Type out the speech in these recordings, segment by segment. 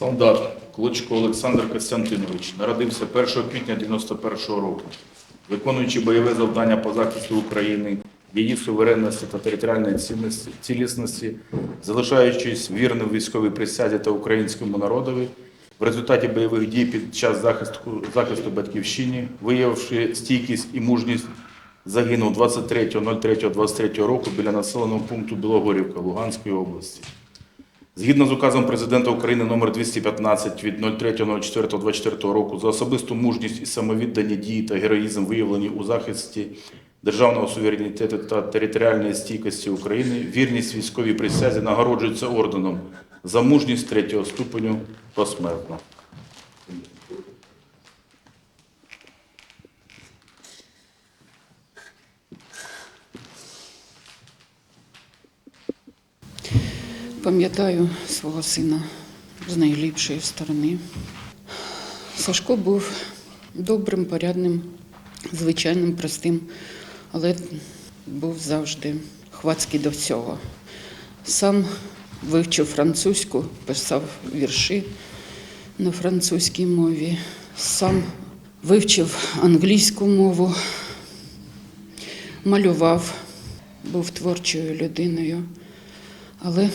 Солдат Клочко Олександр Костянтинович. Народився 1 квітня 91 року, виконуючи бойове завдання по захисту України, її суверенності та територіальної цілісності, залишаючись вірним військовій присязі та українському народові, в результаті бойових дій під час захисту, захисту батьківщини, виявивши стійкість і мужність, загинув 23.03.23 року біля населеного пункту Білогорівка Луганської області. Згідно з указом президента України номер 215 від 03.04.24 року за особисту мужність і самовіддані дії та героїзм виявлені у захисті державного суверенітету та територіальної стійкості України, вірність військовій присязі нагороджується орденом за мужність третього ступеню посмертно. Пам'ятаю свого сина з найліпшої сторони. Сашко був добрим, порядним, звичайним, простим, але був завжди хвацький до всього. Сам вивчив французьку, писав вірші на французькій мові, сам вивчив англійську мову, малював, був творчою людиною. Але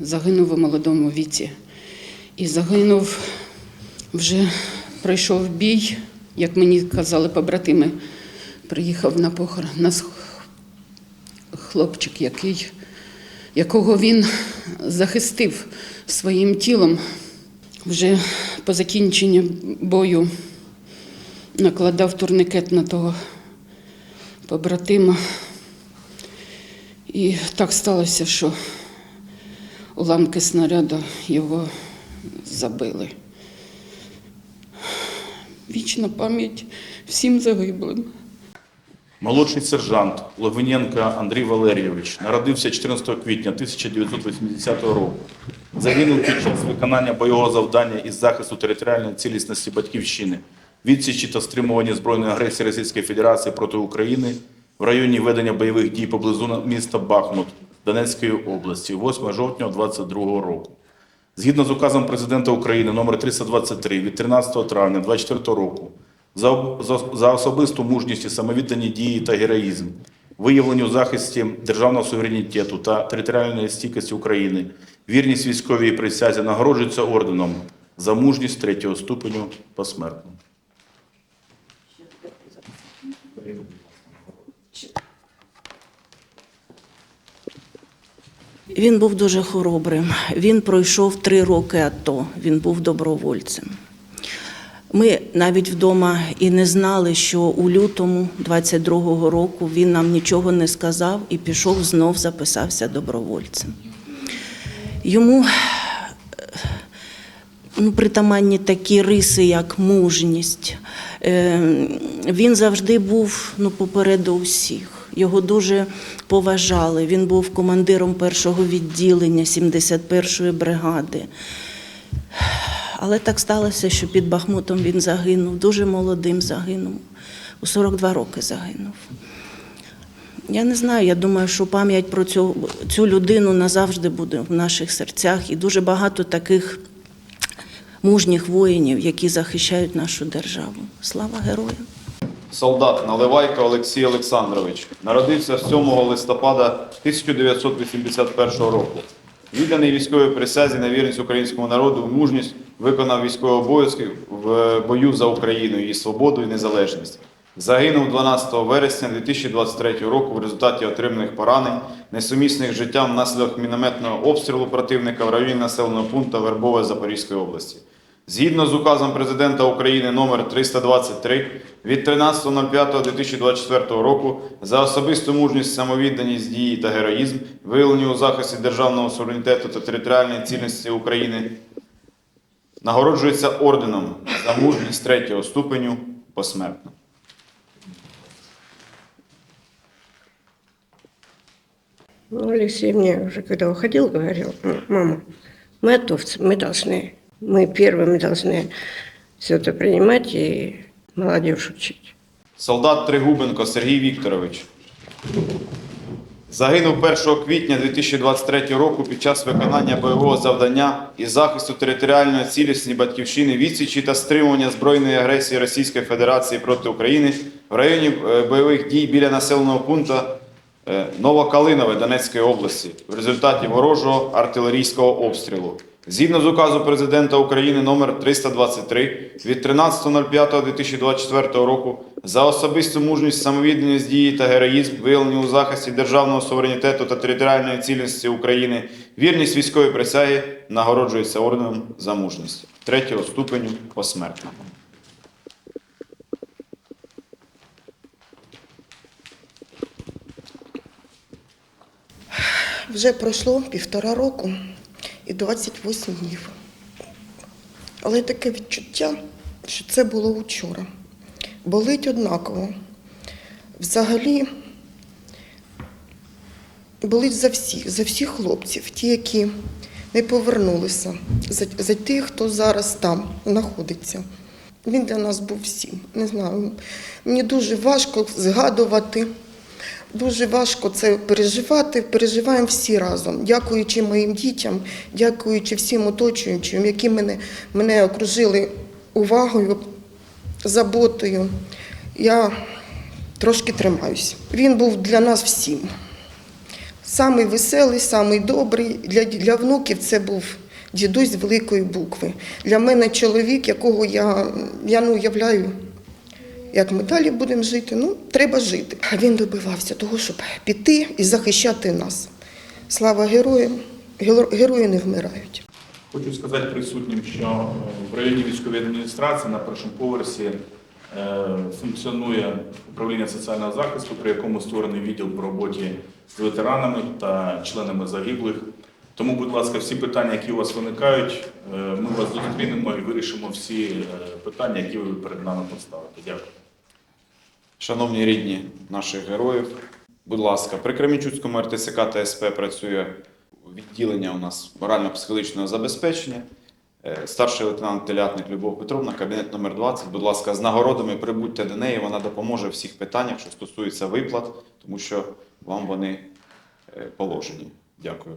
загинув у молодому віці. І загинув вже пройшов бій, як мені казали побратими, приїхав на похорон нас хлопчик, який, якого він захистив своїм тілом. Вже по закінченні бою накладав турникет на того побратима. І так сталося, що уламки снаряду його забили. Вічна пам'ять всім загиблим. Молодший сержант Логвиненко Андрій Валерійович народився 14 квітня 1980 року. Загинув під час виконання бойового завдання із захисту територіальної цілісності Батьківщини, відсічі та стримування збройної агресії Російської Федерації проти України в районі ведення бойових дій поблизу міста Бахмут Донецької області 8 жовтня 2022 року. Згідно з указом президента України номер 323 від 13 травня 2024 року за, за, за особисту мужність і самовіддані дії та героїзм, виявлені у захисті державного суверенітету та територіальної стійкості України, вірність військовій присязі нагороджується орденом за мужність третього ступеню посмертно. Він був дуже хоробрим. Він пройшов три роки АТО. Він був добровольцем. Ми навіть вдома і не знали, що у лютому 22-го року він нам нічого не сказав і пішов знов записався добровольцем. Йому ну, притаманні такі риси, як мужність. Е, Він завжди був ну, попереду усіх. Його дуже поважали. Він був командиром першого відділення 71-ї бригади. Але так сталося, що під Бахмутом він загинув, дуже молодим загинув. У 42 роки загинув. Я не знаю, я думаю, що пам'ять про цю, цю людину назавжди буде в наших серцях. І дуже багато таких мужніх воїнів, які захищають нашу державу. Слава героям! Солдат Наливайко Олексій Олександрович народився 7 листопада 1981 року. Відданий військовій присязі на вірність українському народу, мужність виконав військові обов'язки в бою за Україну, її свободу і незалежність. Загинув 12 вересня 2023 року в результаті отриманих поранень, несумісних життям внаслідок мінометного обстрілу противника в районі населеного пункту Вербове Запорізької області. Згідно з указом президента України номер 323 від 13.05.2024 року за особисту мужність, самовідданість дії та героїзм, виявлені у захисті державного суверенітету та територіальної цілісності України, нагороджується орденом за мужність третього ступеню посмертно. Ну, Алексей мне уже когда уходил, говорил, «Ну, мама, мы отовцы, мы должны, мы первыми должны все это принимать и молодежь учить. Солдат Тригубенко Сергій Вікторович Загинув 1 квітня 2023 року під час виконання бойового завдання і захисту територіальної цілісності батьківщини відсічі та стримування збройної агресії Російської Федерації проти України в районі е, бойових дій біля населеного пункту е, Новокалинове Донецької області в результаті ворожого артилерійського обстрілу. Згідно з указу президента України номер 323 від 13.05.2024 року за особисту мужність, самовідданість дії та героїзм, виявлені у захисті державного суверенітету та територіальної цілісності України, вірність військової присяги нагороджується орденом за мужність третього ступеню посмертно. Вже пройшло півтора року і 28 днів. Але таке відчуття, що це було вчора. Болить однаково. Взагалі болить за всіх, за всіх хлопців, ті, які не повернулися, за, за тих, хто зараз там знаходиться. Він для нас був всім. Не знаю. Мені дуже важко згадувати. Дуже важко це переживати. Переживаємо всі разом. Дякуючи моїм дітям, дякуючи всім оточуючим, які мене, мене окружили увагою, заботою. Я трошки тримаюся. Він був для нас всім. Самий веселий, самий добрий. Для, для внуків це був дідусь великої букви. Для мене чоловік, якого я, я не уявляю. Як ми далі будемо жити? Ну, треба жити. А він добивався того, щоб піти і захищати нас. Слава героям! Герої не вмирають. Хочу сказати присутнім, що е, в районі військової адміністрації на першому поверсі е, функціонує управління соціального захисту, при якому створений відділ по роботі з ветеранами та членами загиблих. Тому, будь ласка, всі питання, які у вас виникають, е, ми вас зустрінемо і вирішимо всі питання, які ви перед нами поставите. Дякую. Шановні рідні наших героїв, будь ласка, при Кременчуцькому РТСК та СП працює відділення у нас морально-психологічного забезпечення. Е, Старший лейтенант Телятник Любов Петровна, кабінет номер 20. Будь ласка, з нагородами прибудьте до неї. Вона допоможе в всіх питаннях, що стосується виплат, тому що вам вони е, положені. Дякую.